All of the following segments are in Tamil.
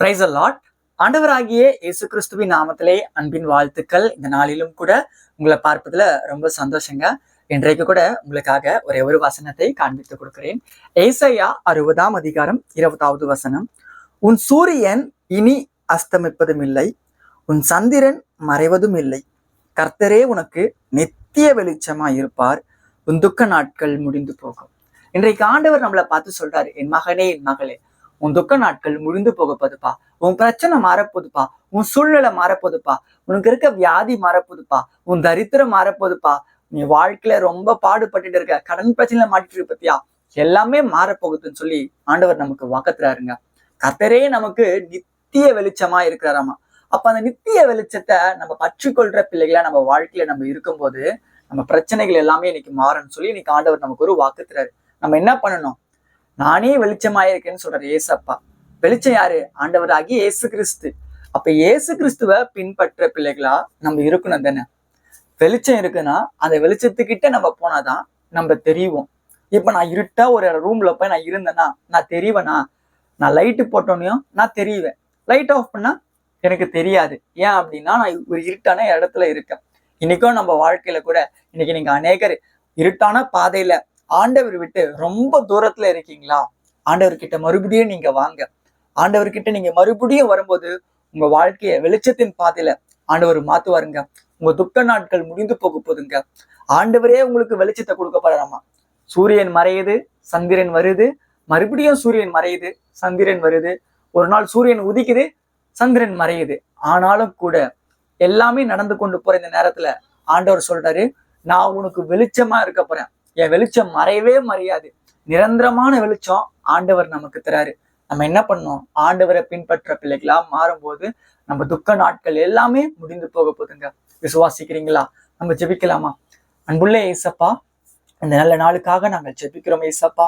பிரைஸ் லாட் ஆண்டவராகிய இயேசு கிறிஸ்துவின் நாமத்திலே அன்பின் வாழ்த்துக்கள். இந்த நாளிலும் கூட உங்களை பார்ப்பதுல ரொம்ப சந்தோஷங்க. இன்றைக்கு கூட உங்களுக்காக ஒரே ஒரு வசனத்தை காண்பித்து கொடுக்கிறேன். ஏசையா அறுபதாம் அதிகாரம் இருபதாவது வசனம். உன் சூரியன் இனி அஸ்தமிப்பதும் இல்லை உன் சந்திரன் மறைவதும் இல்லை கர்த்தரே உனக்கு நித்திய வெளிச்சமாய் இருப்பார் உன் துக்க நாட்கள் முடிந்து போகும். இன்றைக்கு ஆண்டவர் நம்மளை பார்த்து சொல்றாரு என் மகனே என் மகளே. உன் துக்க நாட்கள் முடிந்து போக போதுப்பா உன் பிரச்சனை மாறப்போதுப்பா. உன் சூழ்நிலை மாறப்போதுப்பா. உனக்கு இருக்க வியாதி மாறப்போதுப்பா. உன் தரித்திரம் மாறப்போதுப்பா. நீ வாழ்க்கையில ரொம்ப பாடுபட்டுட்டு இருக்க. கடன் பிரச்சனையில மாட்டிட்டு இருக்க பத்தியா? எல்லாமே மாறப்போகுதுன்னு சொல்லி ஆண்டவர் நமக்கு வாக்கத்துறாருங்க. கத்தரே நமக்கு நித்திய வெளிச்சமா இருக்கிறாராமா. அப்ப அந்த நித்திய வெளிச்சத்தை நம்ம பற்றிக்கொள்ற பிள்ளைகளா நம்ம வாழ்க்கையில நம்ம இருக்கும்போது நம்ம பிரச்சனைகள் எல்லாமே இன்னைக்கு மாறும்னு சொல்லி இன்னைக்கு ஆண்டவர் நமக்கு ஒரு வாக்குத்துறாரு. நம்ம என்ன பண்ணணும்? நானே வெளிச்சமாயிருக்கேன்னு சொல்றாரு ஏசப்பா. வெளிச்சம் யாரு? ஆண்டவராகி ஏசு கிறிஸ்து அப்ப ஏசு கிறிஸ்துவ பின்பற்ற பிள்ளைகளா நம்ம இருக்கணும் தானே? வெளிச்சம் இருக்குன்னா அந்த வெளிச்சத்துக்கிட்ட நம்ம போனாதான் நம்ம தெரியும் இப்ப நான் இருட்டா ஒரு ரூம்ல போய் நான் இருந்தேன்னா நான் தெரிவேனா? நான் லைட்டு போட்டோன்னையும் நான் தெரியுவேன் லைட் ஆஃப் பண்ணா எனக்கு தெரியாது. ஏன் அப்படின்னா நான் ஒரு இருட்டான இடத்துல இருக்கேன். இன்னைக்கும் நம்ம வாழ்க்கையில கூட இன்னைக்கு நீங்க அநேகர் இருட்டான பாதையில ஆண்டவர் விட்டு ரொம்ப தூரத்துல இருக்கீங்களா? ஆண்டவர்கிட்ட மறுபடியும் நீங்க வாங்க. ஆண்டவர்கிட்ட நீங்க மறுபடியும் வரும்போது உங்க வாழ்க்கைய வெளிச்சத்தின் பாதையில ஆண்டவர் மாத்துவாருங்க. உங்க துக்க நாட்கள் முடிந்து போக போதுங்க. ஆண்டவரே உங்களுக்கு வெளிச்சத்தை கொடுக்க போறாமா சூரியன் மறையுது சந்திரன் வருது. மறுபடியும் சூரியன் மறையுது சந்திரன் வருது. ஒரு நாள் சூரியன் உதிக்குது சந்திரன் மறையுது. ஆனாலும் கூட எல்லாமே நடந்து கொண்டு போற இந்த நேரத்துல ஆண்டவர் சொல்றாரு நான் உனக்கு வெளிச்சமா இருக்க போறேன். என் வெளிச்சம் மறையவே மறையாது. நிரந்தரமான வெளிச்சம் ஆண்டவர் நமக்கு தராரு. நம்ம என்ன பண்ணோம்? ஆண்டவரை பின்பற்ற பிள்ளைகளா மாறும்போது நம்ம துக்க நாட்கள் எல்லாமே முடிந்து போக போதுங்க விசுவாசிக்கிறீங்களா? நம்ம ஜெபிக்கலாமா? அன்புள்ள ஏசப்பா இந்த நல்ல நாளுக்காக நாங்கள் ஜெபிக்கிறோம் ஏசப்பா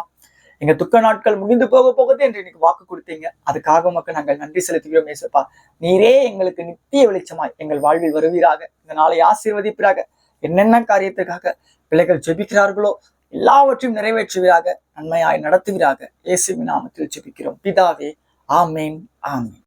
எங்க துக்க நாட்கள் முடிந்து போக போகுது என்று இன்னைக்கு வாக்கு கொடுத்தீங்க. அதுக்காக உமக்கு நாங்கள் நன்றி செலுத்துகிறோம் ஏசப்பா நீரே எங்களுக்கு நித்திய வெளிச்சமாய் எங்கள் வாழ்வில் வருவீராக. இந்த நாளை ஆசீர்வதிப்பீராக. என்னென்ன காரியத்துக்காக பிள்ளைகள் ஜெபிக்கிறார்களோ எல்லாவற்றையும் நிறைவேற்றுவீராக நன்மையாய் நடத்துவீராக. இயேசுவின் நாமத்தில் ஜெபிக்கிறோம். பிதாவே ஆமேன் ஆமேன்.